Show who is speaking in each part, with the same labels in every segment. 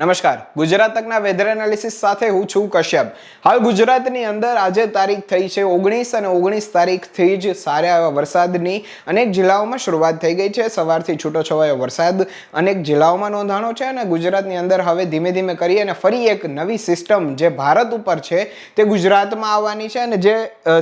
Speaker 1: નમસ્કાર. Gujarat તકના weather analysis સાથે હું છું કશ્યપ. હાલ ગુજરાતની અંદર આજે તારીખ થઈ છે ઓગણીસ અને ઓગણીસ તારીખથી જ સારા એવા વરસાદની અનેક જિલ્લાઓમાં શરૂઆત થઈ ગઈ છે. સવારથી છૂટોછવાયો વરસાદ અનેક જિલ્લાઓમાં નોંધાણો છે અને ગુજરાતની અંદર હવે ધીમે ધીમે કરી અને ફરી એક નવી સિસ્ટમ જે ભારત ઉપર છે તે ગુજરાતમાં આવવાની છે અને જે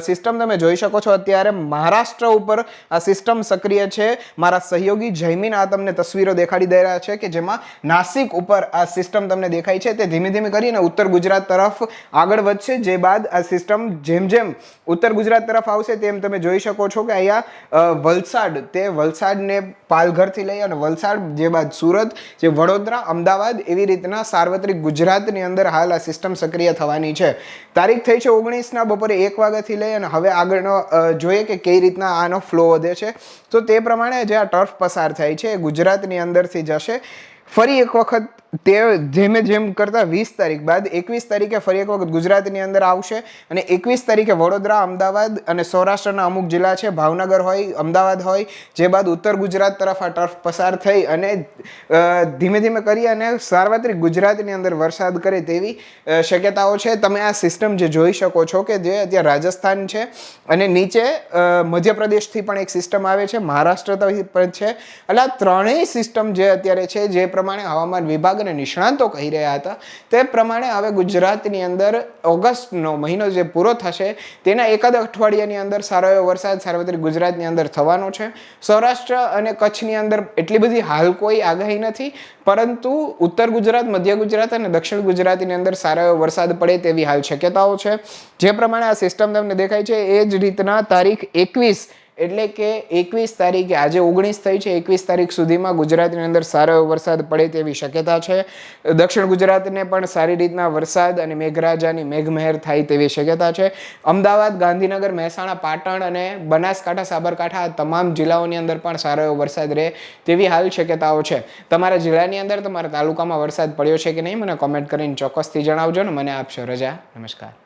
Speaker 1: સિસ્ટમ તમે જોઈ શકો છો અત્યારે મહારાષ્ટ્ર ઉપર આ સિસ્ટમ સક્રિય છે. મારા સહયોગી જયમીન આ તમને તસવીરો દેખાડી દઈ રહ્યા છે કે જેમાં નાસિક ઉપર આ સિસ્ટમ તમને દેખાય છે તે ધીમે ધીમે કરીને ઉત્તર ગુજરાત તરફ આગળ વધશે. જે બાદ આ સિસ્ટમ જેમ જેમ ઉત્તર ગુજરાત તરફ આવશે તેમ તમે જોઈ શકો છો કે અહીંયા વલસાડ તે વલસાડને પાલઘરથી લઈ અને વલસાડ જે બાદ સુરત, જે વડોદરા, અમદાવાદ એવી રીતના સાર્વત્રિક ગુજરાતની અંદર હાલ આ સિસ્ટમ સક્રિય થવાની છે. તારીખ થઈ છે ઓગણીસના, બપોરે એક વાગ્યાથી લઈ અને હવે આગળનો જોઈએ કે કઈ રીતના આનો ફ્લો વધે છે. તો તે પ્રમાણે જે આ ટર્ફ પસાર થાય છે. એ ગુજરાતની અંદરથી જશે. ફરી એક વખત તે જેમે જેમ કરતા વીસ તારીખ બાદ એકવીસ તારીખે ફરી એક વખત ગુજરાતની અંદર આવશે અને એકવીસ તારીખે વડોદરા, અમદાવાદ અને સૌરાષ્ટ્રના અમુક જિલ્લા છે, ભાવનગર હોય, અમદાવાદ હોય, જે બાદ ઉત્તર ગુજરાત તરફ આ ટર્ફ પસાર થઈ અને ધીમે ધીમે કરી અને સાર્વત્રિક ગુજરાતની અંદર વરસાદ કરે તેવી શક્યતાઓ છે. તમે આ સિસ્ટમ જે જોઈ શકો છો કે જે અત્યારે રાજસ્થાન છે અને નીચે મધ્યપ્રદેશથી પણ એક સિસ્ટમ આવે છે, મહારાષ્ટ્ર પણ છે. એટલે આ ત્રણેય સિસ્ટમ જે અત્યારે છે, જે પ્રમાણે હવામાન વિભાગ અને નિષ્ણાંતો કહી રહ્યા હતા. તે પ્રમાણે હવે ગુજરાતની અંદર ઓગસ્ટનો મહિનો જે પૂરો થશે, તેના એકાદ અઠવાડિયાની અંદર સારો એવો વરસાદ સાર્વત્રિક ગુજરાતની અંદર થવાનો છે. સૌરાષ્ટ્ર અને કચ્છની અંદર એટલી બધી હાલ કોઈ આગાહી નથી, પરંતુ ઉત્તર ગુજરાત, મધ્ય ગુજરાત અને દક્ષિણ ગુજરાતની અંદર સારો એવો વરસાદ પડે તેવી હાલ શક્યતાઓ છે. જે પ્રમાણે આ સિસ્ટમ તમને દેખાય છે, એ જ રીતના તારીખ એકવીસ એટલે કે એકવીસ તારીખે, આજે ઓગણીસ થઈ છે, એકવીસ તારીખ સુધીમાં ગુજરાતની અંદર સારો વરસાદ પડે તેવી શક્યતા છે. દક્ષિણ ગુજરાતને પણ સારી રીતના વરસાદ અને મેઘરાજાની મેઘમહેર થાય તેવી શક્યતા છે. અમદાવાદ, ગાંધીનગર, મહેસાણા, પાટણ અને બનાસકાંઠા, સાબરકાંઠા તમામ જિલ્લાઓની અંદર પણ સારો એવો વરસાદ રહે તેવી હાલ શક્યતાઓ છે. તમારા જિલ્લાની અંદર તમારા તાલુકામાં વરસાદ પડ્યો છે કે નહીં, મને કોમેન્ટ કરીને ચોક્કસથી જણાવજો ને. મને આપશો રજા. નમસ્કાર.